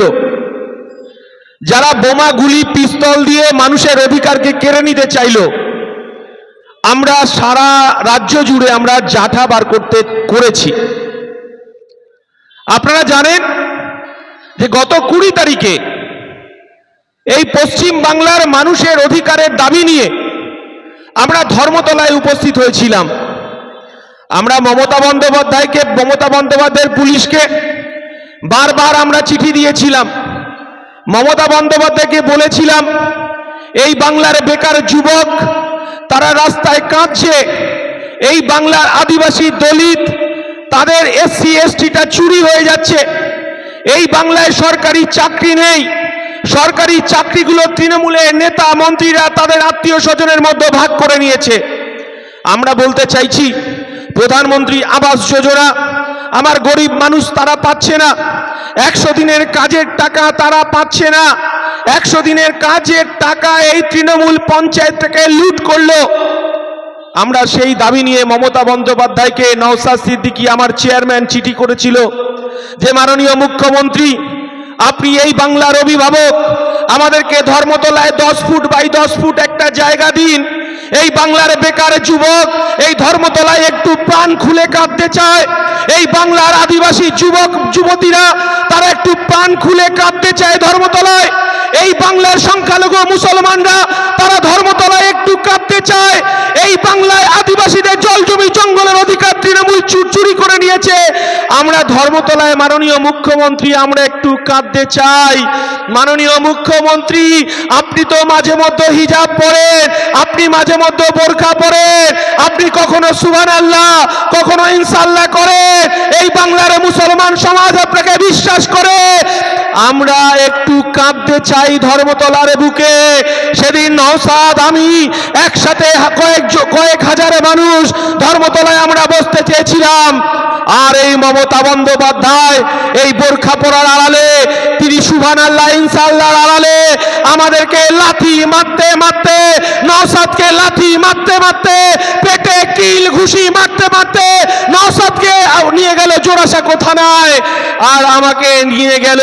করল। যারা বোমা, গুলি, পিস্তল দিয়ে মানুষের অধিকারকে কেড়ে নিতে চাইলো, আমরা সারা রাজ্য জুড়ে আমরা জাঠা বার করতে করেছি। আপনারা জানেন যে গত কুড়ি তারিখে এই পশ্চিম বাংলার মানুষের অধিকারের দাবি নিয়ে আমরা ধর্মতলায় উপস্থিত হয়েছিলাম। আমরা মমতা বন্দ্যোপাধ্যায়কে, মমতা বন্দ্যোপাধ্যায়ের পুলিশকে বারবার আমরা চিঠি দিয়েছিলাম। মমতা বন্দ্যোপাধ্যায়কে বলেছিলাম, এই বাংলার বেকার যুবক, তারা রাস্তায় কাঁদছে। এই বাংলার আদিবাসী দলিত, তাদের এসসি, এসটিটা চুরি হয়ে যাচ্ছে। এই বাংলায় সরকারি চাকরি নেই। সরকারি চাকরিগুলো তৃণমূলের নেতা, মন্ত্রীরা তাদের আত্মীয় স্বজনের মধ্যে ভাগ করে নিয়েছে। আমরা বলতে চাইছি, প্রধানমন্ত্রী আবাস যোজনা আমার গরিব মানুষ তারা পাচ্ছে না। একশো দিনের কাজের টাকা তারা পাচ্ছে না। একশো দিনের কাজের টাকা এই তৃণমূল পঞ্চায়েত থেকে লুট করল। আমরা সেই দাবি নিয়ে মমতা বন্দ্যোপাধ্যায়কে নওসাদ সিদ্দিকী আমার চেয়ারম্যান চিঠি করেছিল যে, মাননীয় মুখ্যমন্ত্রী, আপনি এই বাংলার অভিভাবক। আমাদেরকে ধর্মতলায় দশ ফুট বাই দশ ফুট একটা জায়গা দিন। এই বাংলার বেকার যুবক, এই ধর্মতলায় একটু প্রাণ খুলে কাঁদতে চায়। এই বাংলার আদিবাসী যুবক, যুবতীরা, তারা একটু প্রাণ খুলে কাঁদতে চায় ধর্মতলায়। এই বাংলার সংখ্যালঘু মুসলমানরা, তারা ধর্মতলায় একটু কাঁদতে চায়। এই বাংলায় আদিবাসীদের জল জমি জঙ্গলের অধিকার তৃণমূল চুর করে নিয়েছে। আমরা ধর্মতলায় মাননীয় মুখ্যমন্ত্রী, আমরা একটু কাঁদতে চাই। মাননীয় মুখ্যমন্ত্রী, আপনি তো মাঝে মধ্যে হিজাব পরেন, আপনি মাঝে মধ্যে বোরখা পরেন, আপনি কখনো সুবান আল্লাহ, কখনো ইনসাল্লাহ করেন, এই বাংলার মুসলমান সমাজ আপনাকে বিশ্বাস করে। আমরা একটু কাঁদতে চাই ধর্মতলার বুকে। সেদিন নওসাদ, আমি একসাথে কয়েক কয়েক হাজার মানুষ ধর্মতলায় আমরা বসতে চেয়েছিলাম। আর এই মমতা বন্দ্যোপাধ্যায় এই বোরখা পরার আড়ালে, তিনি সুভান আল্লাহ ইনসাল্লাহর আড়ালে, আমাদেরকে লাথি মারতে মারতে নওসাদকে লাথি মারতে মারতে, পেটে কিল ঘুষি মারতে মারতে নওসাদকে নিয়ে গেল জোড়াসাঁকো থানায়, আর আমাকে নিয়ে গেল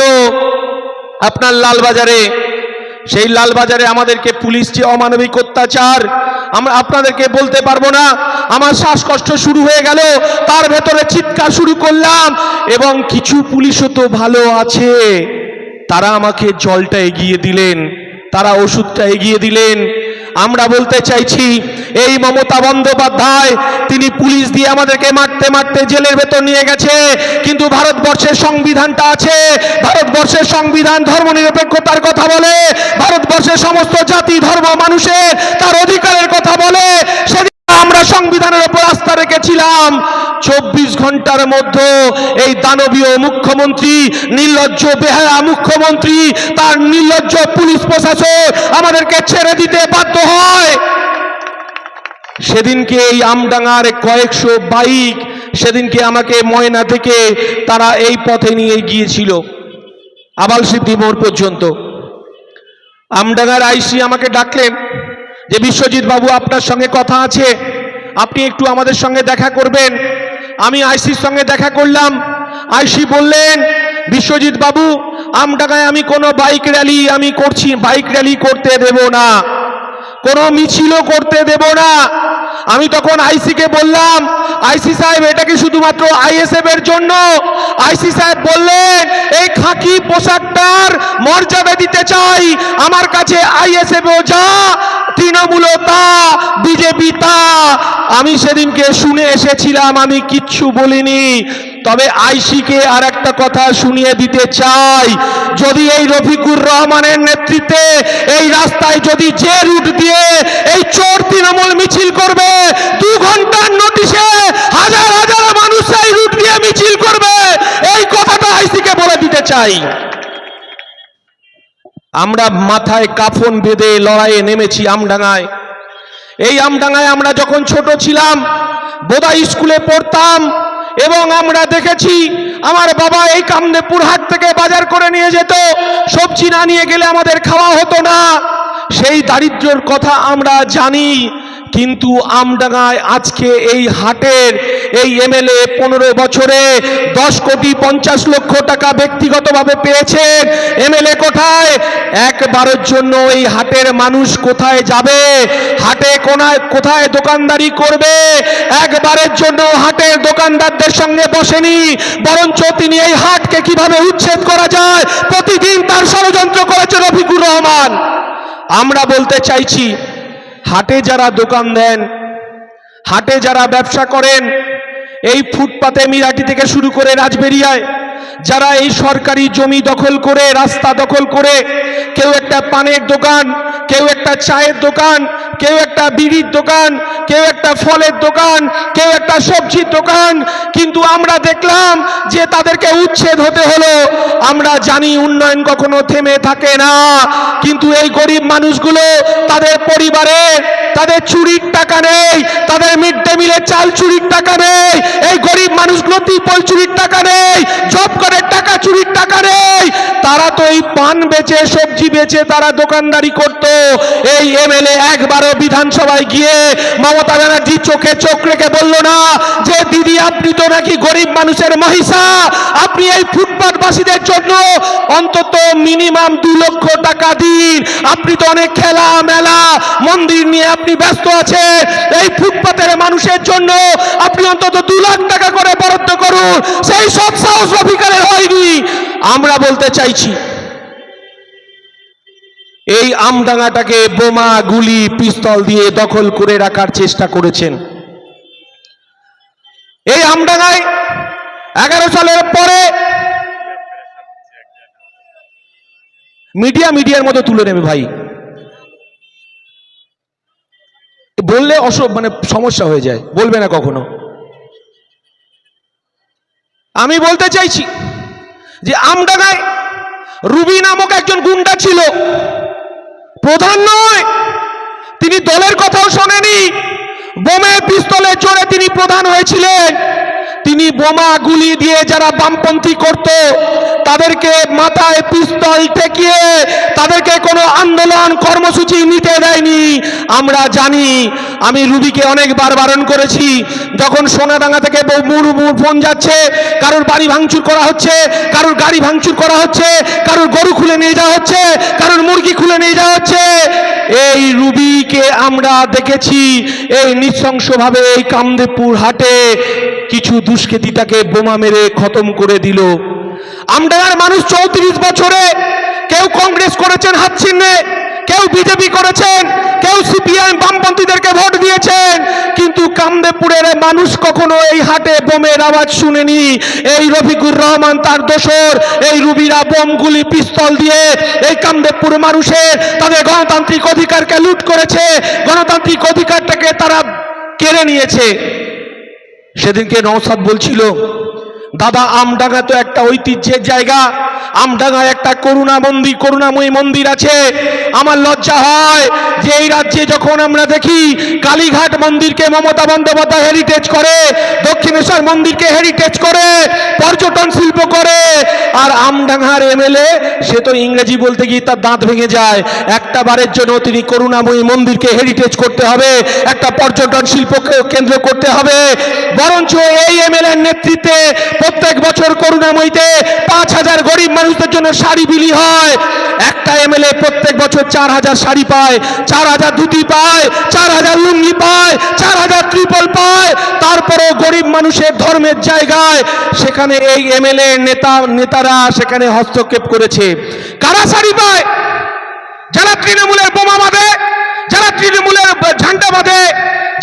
আপনার লালবাজারে। সেই লালবাজারে আমাদেরকে পুলিশ যে অমানবিক অত্যাচার, আমরা আপনাদেরকে বলতে পারব না। আমার শ্বাসকষ্ট শুরু হয়ে গেল, তার ভেতরে চিৎকার শুরু করলাম, এবং কিছু পুলিশও তো ভালো আছে। তারা আমাকে জলটা এগিয়ে দিলেন, তারা ওষুধটা এগিয়ে দিলেন আমরা বলতে চাইছি, এই মমতা বন্দ্যোপাধ্যায়, তিনি পুলিশ দিয়ে আমাদেরকে মারতে মারতে জেলের ভেতর নিয়ে গেছে, কিন্তু ভারতবর্ষের সংবিধানটা আছে। ভারতবর্ষের সংবিধান ধর্মনিরপেক্ষতার কথা বলে, ভারতবর্ষের সমস্ত জাতি, ধর্ম, মানুষের তার অধিকারের কথা বলে সেদিন আমরা সংবিধানের উপর আস্থা রেখেছিলাম চব্বিশ ঘণ্টার মধ্যে এই দানবীয় মুখ্যমন্ত্রী, নির্লজ্জ বেহায়া মুখ্যমন্ত্রী, তার নির্লজ্জ পুলিশ প্রশাসন আমাদেরকে ছেড়ে দিতে বাধ্য হয়। সেদিনকে এই আমডাঙ্গার কয়েকশো বাইক সেদিনকে আমাকে ময়না থেকে তারা এই পথে নিয়ে গিয়েছিল আবাল সিদ্ধি মোড় পর্যন্ত। আমডাঙ্গার আইসি আমাকে ডাকলেন যে, বিশ্বজিৎ বাবু, আপনার সঙ্গে কথা আছে, আপনি একটু আমাদের সঙ্গে দেখা করবেন। আমি আইসির সঙ্গে দেখা করলাম। আইসি বললেন, বিশ্বজিৎ বাবু আমটাকায় আমি কোনো বাইক র্যালি আমি করছি, বাইক র্যালি করতে দেব না। কোনো মিছিলও করতে দেব না। আমি তখন আইসিকে বললাম, আইসি সাহেব, এটা কি শুধুমাত্র আইএসএফ এর জন্য? আইসি সাহেব বললেন, এই খাকি পোশাকটার মর্যাদা দিতে চাই। আমার কাছে আইএসএফ ও যা তৃণমূল তা, বিজেপি তা। আমি সেদিনকে শুনে এসেছিলাম, আমি কিচ্ছু বলিনি। তবে আইসিকে আর একটা কথা শুনিয়ে দিতে চাই। যদি এই রফিকুর রহমানের নেতৃত্বে এই রাস্তায় যদি যে রুট দিয়ে এই চোর তৃণমূল মিছিল করবে, দু ঘণ্টার নোটিশে হাজার হাজার মানুষ এই রুট দিয়ে মিছিল করবে, এই কথাটা আইসিকে বলে দিতে চাই। আমরা মাথায় কাফন বেঁধে লড়াইয়ে নেমেছি আমডাঙায় এই আমডাঙায় আমরা যখন ছোট ছিলাম, বোদাই স্কুলে পড়তাম এবং আমরা দেখেছি আমার বাবা এই কামদেপুর হাট থেকে বাজার করে নিয়ে যেত। সবজি না নিয়ে গেলে আমাদের খাওয়া হতো না। সেই দারিদ্রর কথা আমরা জানি। কিন্তু আমডাঙ্গায় আজকে এই হাটের এই এমএলএ পনেরো বছরে দশ কোটি পঞ্চাশ লক্ষ টাকা ব্যক্তিগতভাবে পেয়েছেন। এমএলএ কোথায়? একবারের জন্য এই হাটের মানুষ কোথায় যাবে? হাটে কোনায় কোথায় দোকানদারি করবে? একবারের জন্য হাটের দোকানদারদের সঙ্গে বসেনি। বরঞ্চ তিনি এই হাটকে কীভাবে উচ্ছেদ করা যায়? প্রতিদিন তার ষড়যন্ত্র করেছে রফিকুর রহমান। আমরা বলতে চাইছি হাটে যারা দোকান দেন, হাটে যারা ব্যবসা করেন, এই ফুটপাতে মিরাটি থেকে শুরু করে রাজবেরিয়ায় যারা এই সরকারি জমি দখল করে, রাস্তা দখল করে, কেউ একটা পানের দোকান, কেউ একটা চায়ের দোকান কেউ একটা বিড়ির দোকান, কেউ একটা ফলের দোকান, কেউ একটা সবজির দোকান, কিন্তু আমরা দেখলাম যে তাদেরকে উচ্ছেদ হতে হলো। আমরা জানি উন্নয়ন কখনো থেমে থাকে না, কিন্তু এই গরিব মানুষগুলো তাদের পরিবারের তাদের চুরির টাকা নেই, তাদের মিড ডে মিলের চাল চুরির টাকা নেই, এই গরিব মানুষগুলো ত্রিপল চুরির টাকা নেই, জব করে টাকা চুরির টাকা নেই। তারা তো এই পান বেচে, সবজি বেচে তারা দোকানদারি করত। এই এমএলএ একবারও বিধানসভায় গিয়ে মমতা ব্যানার্জি চোখে চোখ রেখে বলল না যে দিদি আপনি তো নাকি গরিব মানুষের মহিষা? আপনি এই ফুটপাথবাসীদের জন্য অন্তত মিনিমাম দু লক্ষ টাকা দিন। আপনি তো অনেক খেলা মেলা মন্দির নিয়ে আপনি ব্যস্ত আছেন। এই ফুটপাতের মানুষের জন্য আপনি অন্তত দু লাখ টাকা করে বরাদ্দ করুন। সেই সব সাহস রফিকারের হয়নি। আমরা বলতে চাইছি, এই আমডাঙ্গাটাকে বোমা, গুলি, পিস্তল দিয়ে দখল করে রাখার চেষ্টা করেছেন। এই আমডাঙ্গায় এগারো সালের পরে মিডিয়া মিডিয়ার মতো তুলে নেবে ভাই। বললে অস মানে সমস্যা হয়ে যায়, বলবে না কখনো। আমি বলতে চাইছি যে আমডাঙ্গায় রুবি নামক একজন গুন্ডা ছিল। প্রধান নয়, তিনি দলের কথাও শোনেনি। বোমে পিস্তলে চড়ে তিনি প্রধান হয়েছিলেন। তিনি বোমা গুলি দিয়ে যারা বামপন্থী করত, তাদেরকে মাথায় পিস্তল ঠেকিয়ে তাদেরকে কোনো আন্দোলন কর্মসূচি নিতে দেয়নি। আমরা জানি আমি রুবিকে অনেকবার বারণ করেছি। যখন সোনাডাঙ্গা থেকে ফোন যাচ্ছে, কারোর বাড়ি ভাঙচুর করা হচ্ছে, কারোর গাড়ি ভাঙচুর করা হচ্ছে, কারোর গরু খুলে নিয়ে যাওয়া হচ্ছে, কারোর মুরগি খুলে নিয়ে যাওয়া হচ্ছে। এই রুবিকে আমরা দেখেছি, এই নৃশংসভাবে এই কামদেবপুর হাটে কিছু দুষ্কৃতী তাকে বোমা মেরে খতম করে দিল। আমডাঙ্গার মানুষ চৌত্রিশ বছরে কেউ কংগ্রেস করেছেন হাত চিহ্নে কেউ বিজেপি করেছেন, কেউ সিপিআইএম বামপন্থীদেরকে ভোট দিয়েছেন, কিন্তু কামদেবপুরের মানুষ কখনো এই হাটে বোমের আওয়াজ শুনেনি। এই রফিকুর রহমান তার দোসর এই রুবিরা বোমগুলি পিস্তল দিয়ে এই কামদেবপুর মানুষের তাদের গণতান্ত্রিক অধিকারকে লুট করেছে, গণতান্ত্রিক অধিকারটাকে তারা কেড়ে নিয়েছে। সেদিনকে নওসাদ বলছিল, দাদা, আমডাঙ্গা তো একটা ঐতিহ্যের জায়গা আমডাঙ্গায় একটা করুণা মন্দির করুণাময়ী মন্দির আছে। আমার লজ্জা হয় যে এই রাজ্যে যখন আমরা দেখি কালীঘাট মন্দিরকে মমতা বন্দ্যোপাধ্যায় হেরিটেজ করে দক্ষিণেশ্বর মন্দিরকে হেরিটেজ করে, পর্যটন শিল্প করে, আর আমডাঙ্গার এমএলএ, সে তো ইংরেজি বলতে গিয়ে তার দাঁত ভেঙে যায়। একটা বারের জন্য তিনি করুণাময়ী মন্দিরকে হেরিটেজ করতে হবে, একটা পর্যটন শিল্পকে কেন্দ্র করতে হবে। বরঞ্চ এই এমএলএ নেতৃত্বে প্রত্যেক বছর করুণাময়ীতে পাঁচ হাজার গরিব মানুষদের জন্য শাড়ি বিলি হয়। একটা এমএলএ প্রত্যেক বছর চার হাজার শাড়ি পায়, চার হাজার ধুতি পায়, চার হাজার লুঙ্গি পায়, চার হাজার ত্রিপল পায়। তারপরেও গরিব মানুষের ধর্মের জায়গায় সেখানে এই এমএলএ নেতা, নেতারা সেখানে হস্তক্ষেপ করেছে। কারা শাড়ি পায়? যারা তৃণমূলের বোমা বাঁধে, যারা তৃণমূলের ঝান্ডা বাঁধে,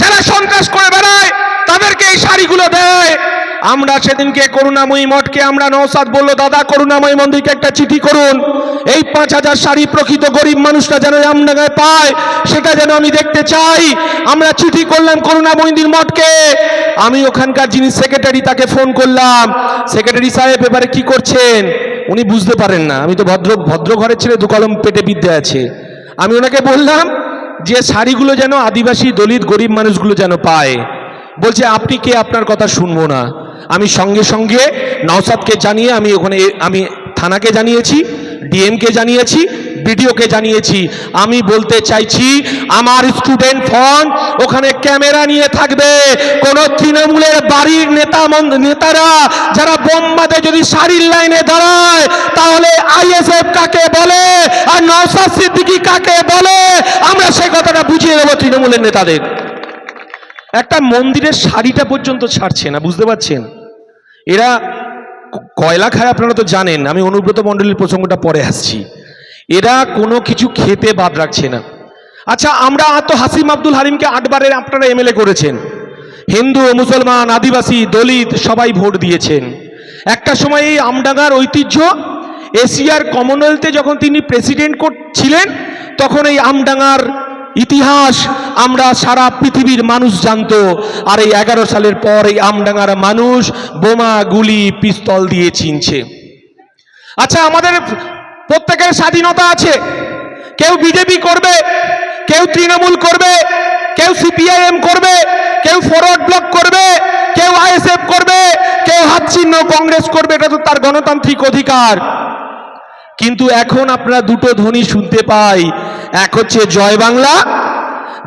যারা সন্ত্রাস করে বেড়ায়, তাদেরকে এই শাড়িগুলো দেয়। আমরা সেদিনকে করুণাময়ী মঠকে আমরা নৌসাদ বলল, দাদা, করুণাময়ী মন্দিরকে একটা চিঠি করুন। এই পাঁচ হাজার শাড়ি প্রকৃত গরিব মানুষরা যেন আমডাঙ্গায় পায়, সেটা যেন আমি দেখতে চাই। আমরা চিঠি করলাম করুণাময়ীর মঠকে। আমি ওখানকার যিনি সেক্রেটারি তাকে ফোন করলাম। সেক্রেটারি সাহেব এবারে কি করছেন? উনি বুঝতে পারেন না। আমি তো ভদ্র ভদ্র ঘরের ছেলে, দু কলম পেটে বিদ্যে আছে। আমি ওনাকে বললাম যে, শাড়িগুলো যেন আদিবাসী, দলিত, গরিব মানুষগুলো যেন পায়। বলছে, আপনি কে? আপনার কথা শুনব না। আমি সঙ্গে সঙ্গে নওসাদকে জানিয়ে আমি ওখানে আমি থানাকে জানিয়েছি, ডিএমকে জানিয়েছি, বিডিওকে জানিয়েছি। আমি বলতে চাইছি, আমার স্টুডেন্ট ফ্রন্ট ওখানে ক্যামেরা নিয়ে থাকবে। কোন তৃণমূলের বাড়ির নেতা নেতারা যারা বোম্বাতে যদি সারির লাইনে দাঁড়ায়, তাহলে আইএসএফ কাকে বলে আর নওসাদ সিদ্দিকী কাকে বলে? আমরা সেই কথাটা বুঝিয়ে দেবো তৃণমূলের নেতাদের। একটা মন্দিরের শাড়িটা পর্যন্ত ছাড়ছে না, বুঝতে পারছেন? এরা কয়লা খায় আপনারা তো জানেন, আমি অনুব্রত মণ্ডলীর প্রসঙ্গটা পরে আসছি। এরা কোনো কিছু খেতে বাদ রাখছে না। আচ্ছা আমরা তো হাসিম আব্দুল হালিমকে আটবারের আপনারা এমএলএ করেছেন। হিন্দু, মুসলমান, আদিবাসী, দলিত সবাই ভোট দিয়েছেন। একটা সময় এই আমডাঙ্গার ঐতিহ্য, এশিয়ার কমনওয়েলথে যখন তিনি প্রেসিডেন্ট ছিলেন, তখন এই আমডাঙ্গার ইতিহাস আমরা সারা পৃথিবীর মানুষ জানতো, আর এই এগারো সালের পর এই আমডাঙ্গার মানুষ বোমা, গুলি, পিস্তল দিয়ে চিনছে। আচ্ছা আমাদের প্রত্যেকের স্বাধীনতা আছে। কেউ বিজেপি করবে, কেউ তৃণমূল করবে, কেউ সিপিআইএম করবে, কেউ ফরওয়ার্ড ব্লক করবে, কেউ আইএসএফ করবে, কেউ হাত চিহ্ন কংগ্রেস করবে, এটা তো তার গণতান্ত্রিক অধিকার। কিন্তু এখন আপনারা দুটো ধ্বনি শুনতে পাই এক হচ্ছে জয় বাংলা।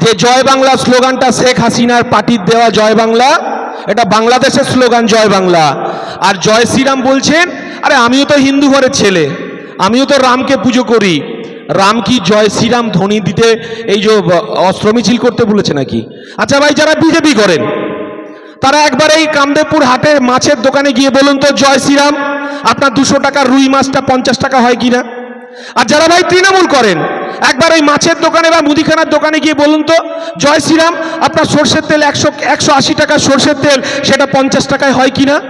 যে জয় বাংলা স্লোগানটা শেখ হাসিনার পার্টির দেওয়া জয় বাংলা, এটা বাংলাদেশের স্লোগান জয় বাংলা। আর জয় শ্রীরাম বলছেন, আরে আমিও তো হিন্দু ঘরের ছেলে, আমিও তো রামকে পুজো করি। রাম কি জয় শ্রীরাম ধ্বনি দিতে এই যে অস্ত্র মিছিল করতে বলেছে নাকি? আচ্ছা ভাই, যারা বিজেপি করেন, তারা একবার এই কামদেবপুর হাটের মাছের দোকানে গিয়ে বলুন তো, জয় শ্রীরাম, আপনার দুশো টাকা রুই মাছটা পঞ্চাশ টাকা হয় কিনা? আর যারা ভাই তৃণমূল করেন একবার ওই মাছের দোকানে বা মুদিখানার দোকানে গিয়ে বলুন তো, জয় শ্রীরাম, আপনার সর্ষের তেল একশো একশো আশি টাকার সর্ষের তেল, সেটা পঞ্চাশ টাকায় হয় কিনা?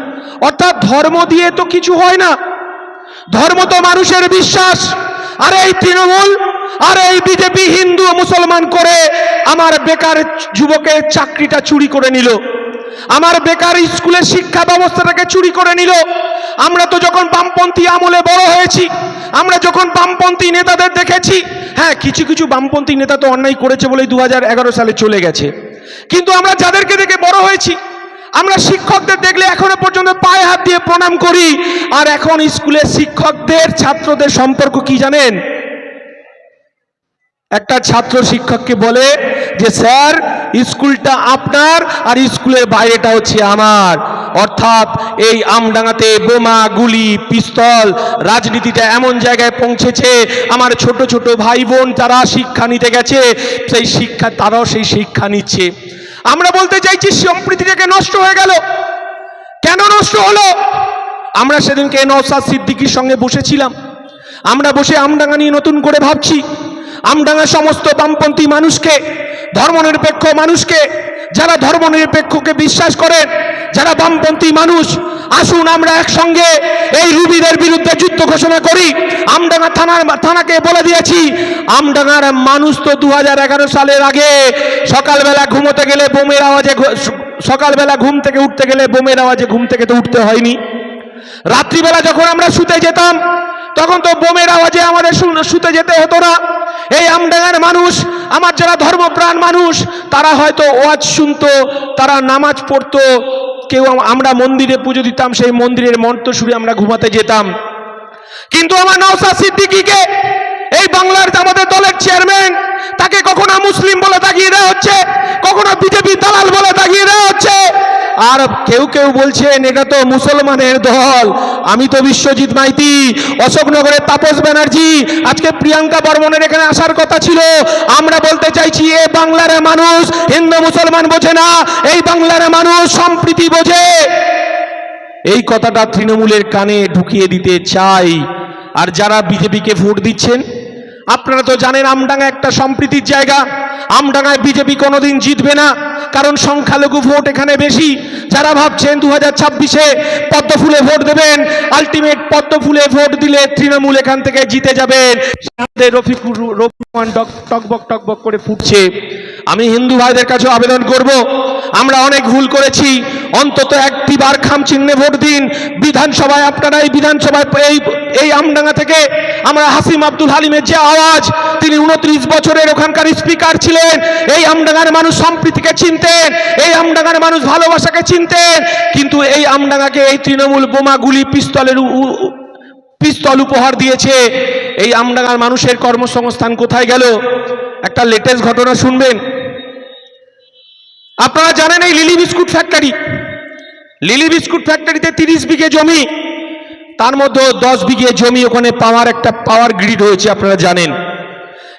অর্থাৎ ধর্ম দিয়ে তো কিছু হয় না। ধর্ম তো মানুষের বিশ্বাস। আর এই তৃণমূল, আর এই বিজেপি হিন্দু মুসলমান করে আমার বেকার যুবকের চাকরিটা চুরি করে নিল। আমার বেকার স্কুলের শিক্ষা ব্যবস্থাটাকে চুরি করে নিল। আমরা তো যখন বামপন্থী আমলে বড় হয়েছি, আমরা যখন বামপন্থী নেতাদের দেখেছি হ্যাঁ কিছু কিছু বামপন্থী নেতা তো অন্যায় করেছে বলেই দু হাজার এগারো সালে চলে গেছে। কিন্তু আমরা যাদেরকে দেখে বড় হয়েছি, আমরা শিক্ষকদের দেখলে এখনও পর্যন্ত পায়ে হাত দিয়ে প্রণাম করি। আর এখন স্কুলে শিক্ষকদের, ছাত্রদের সম্পর্ক কি জানেন? একটা ছাত্র শিক্ষককে বলে যে, স্যার, স্কুলটা আপনার আর স্কুলের বাইরেটা হচ্ছে আমার। অর্থাৎ এই আমডাঙ্গাতে বোমা, গুলি, পিস্তল রাজনীতিটা এমন জায়গায় পৌঁছেছে। আমার ছোট ছোট ভাই বোন তারা শিক্ষা নিতে গেছে, সেই শিক্ষা, তারাও সেই শিক্ষা নিচ্ছে। আমরা বলতে চাইছি, সম্প্রীতিটাকে নষ্ট হয়ে গেল। কেন নষ্ট হলো? আমরা সেদিনকে নওসাদ সিদ্দিকির সঙ্গে বসেছিলাম। আমরা বসে আমডাঙ্গা নিয়ে নতুন করে ভাবছি। আমডাঙ্গা সমস্ত বামপন্থী মানুষকে, ধর্মনিরপেক্ষ মানুষকে, যারা ধর্মনিরপেক্ষকে বিশ্বাস করেন যারা বামপন্থী মানুষ, আসুন আমরা একসঙ্গে এই রুবিদের বিরুদ্ধে যুদ্ধ ঘোষণা করি। আমডাঙ্গা থানার থানাকে বলে দিয়েছি, আমডাঙ্গার মানুষ তো দু হাজার এগারো সালের আগে সকালবেলা ঘুমোতে গেলে বোমের আওয়াজে সকালবেলা ঘুম থেকে উঠতে গেলে বোমের আওয়াজে ঘুম থেকে তো উঠতে হয়নি। রাত্রিবেলা যখন আমরা শুতে যেতাম তখন তো বোমের আওয়াজে আমাদের শুতে যেতে হতো না। এই আমডাঙ্গার মানুষ, আমার যারা ধর্মপ্রাণ মানুষ, তারা হয়তো ওয়াজ শুনতো, তারা নামাজ পড়তো, কেউ আমরা মন্দিরে পুজো দিতাম, সেই মন্দিরের মন্ত্র শুনে আমরা ঘুমাতে যেতাম। কিন্তু আমার নওসা সিদ্দিকিকে, এই বাংলার আমাদের দলের চেয়ারম্যান, তাকে কখনো মুসলিম বলে তাকিয়ে দেওয়া হচ্ছে, কখনো বিজেপি দালাল বলে তাকিয়ে দেওয়া হচ্ছে। আর কেউ কেউ বলছেন, এটা তো মুসলমানের দল। আমি তো বিশ্বজিৎ মাইতি, অশোকনগরের তাপস ব্যানার্জি। আজকে প্রিয়াঙ্কা বর্মনের এখানে আসার কথা ছিল। আমরা বলতে চাইছি, এ বাংলার মানুষ, হিন্দু মুসলমান বোঝে না, এই বাংলার মানুষ সম্প্রীতি বোঝে। এই কথাটা তৃণমূলের কানে ঢুকিয়ে দিতে চাই। আর যারা বিজেপিকে ভোট দিচ্ছেন, আপনারা তো জানেন আমডাঙ্গা একটা সম্প্রীতির জায়গা। আমডাঙ্গায় বিজেপি কোনোদিন জিতবে না। কারণ সংখ্যালঘু ভোট এখানে বেশি। যারা ভাবছেন দু হাজার ছাব্বিশে পদ্মফুলে ভোট দেবেন আলটিমেট পদ্মফুলে ভোট দিলে তৃণমূল এখান থেকে জিতে যাবেন। রফিকুর রফিকুমান টকবক টকবক করে ফুটছে। আমি হিন্দু ভাইদের কাছে আবেদন করব। আমরা অনেক ভুল করেছি। অন্তত একটি বার খাম চিহ্নে ভোট দিন। বিধানসভায় আপনারা এই বিধানসভায় এই এই আমডাঙ্গা থেকে আমরা হাসিম আব্দুল হালিমের যে আওয়াজ, তিনি উনত্রিশ বছরের ওখানকার স্পিকার ছিলেন এই আমডাঙ্গার মানুষ সম্প্রীতিকে চিনতেন, এই আমডাঙ্গার মানুষ ভালোবাসাকে চিনতেন, কিন্তু এই আমডাঙ্গাকে এই তৃণমূল বোমা গুলি পিস্তলের পিস্তল উপহার দিয়েছে। এই আমডাঙ্গার মানুষের কর্মসংস্থান কোথায় গেল? একটা লেটেস্ট ঘটনা শুনবেন। আপনারা জানেন এই Lily biscuit factory? Lily biscuit ফ্যাক্টরিতে তিরিশ বিঘে জমি, তার মধ্যে দশ বিঘে জমি ওখানে পাওয়ার একটা পাওয়ার গ্রিড হয়েছে, আপনারা জানেন।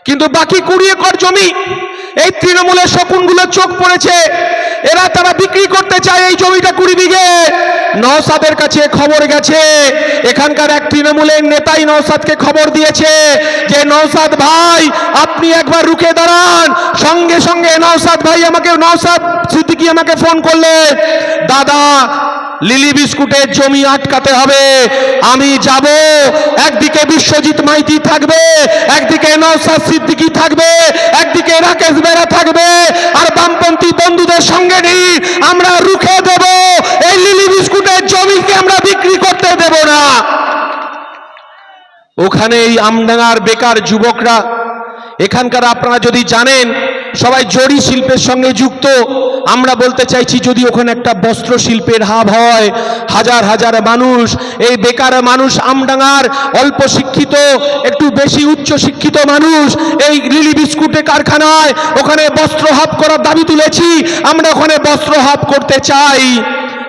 কিন্তু বাকি কুড়ি একর জমি, এই তৃণমূলের শকুনগুলো চোখ পড়েছে। এরা তারা বিক্রি করতে চায় এই জমিটা কুড়ি বিঘে। নওসাদের কাছে খবর গেছে, এখানকার এক তৃণমূলের নেতাই নওসাদকে খবর দিয়েছে যে, নওসাদ ভাই, আপনি একবার রুখে দাঁড়ান। সঙ্গে সঙ্গে নওসাদ ভাই আমাকে, নওসাদ সিদ্দিকি আমাকে ফোন করলে? দাদা লিলি বিস্কুটের জমি আটকাতে হবে। আমি যাব, একদিকে বিশ্বজিৎ মাইতি থাকবে, একদিকে নওসাদ সিদ্দিকি থাকবে, একদিকে রাকেশ বেরা থাকবে, আর বামপন্থী বন্ধুদের সঙ্গে নিয়ে আমরা রুখে দেব। এই লিলি বিস্কুটের জমিকে আমরা বিক্রি করতে দেব না। ওখানে এই আমডাঙ্গার বেকার যুবকরা, এখানকার আপনারা যদি জানেন সবাই জরি শিল্পের সঙ্গে যুক্ত। আমরা বলতে চাইছি, যদি ওখানে একটা বস্ত্র শিল্পের হাব হয়, হাজার হাজার মানুষ, এই বেকার মানুষ আমডাঙার অল্প শিক্ষিত, একটু বেশি উচ্চ শিক্ষিত মানুষ, এই লিলি বিস্কুটে কারখানায় ওখানে বস্ত্র হাব করার দাবি তুলেছি, আমরা ওখানে বস্ত্র হাব করতে চাই।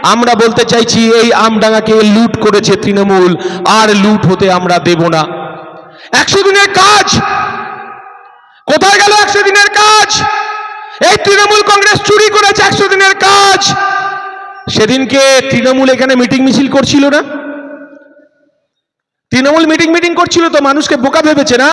আমরা বলতে চাইছি, এই আমডাঙাকে লুট করেছে তৃণমূল, আর লুট হতে আমরা দেব না। একশো দিনের কাজ কোথায় গেল একশো দিনের কাজ? এই তৃণমূল কংগ্রেস চুরি করেছে একশো দিনের কাজ। সেদিনকে তৃণমূল এখানে মিটিং মিছিল করছিল না? তৃণমূল মিটিং মিটিং করছিল তো মানুষকে বোকা ভেবেছে না?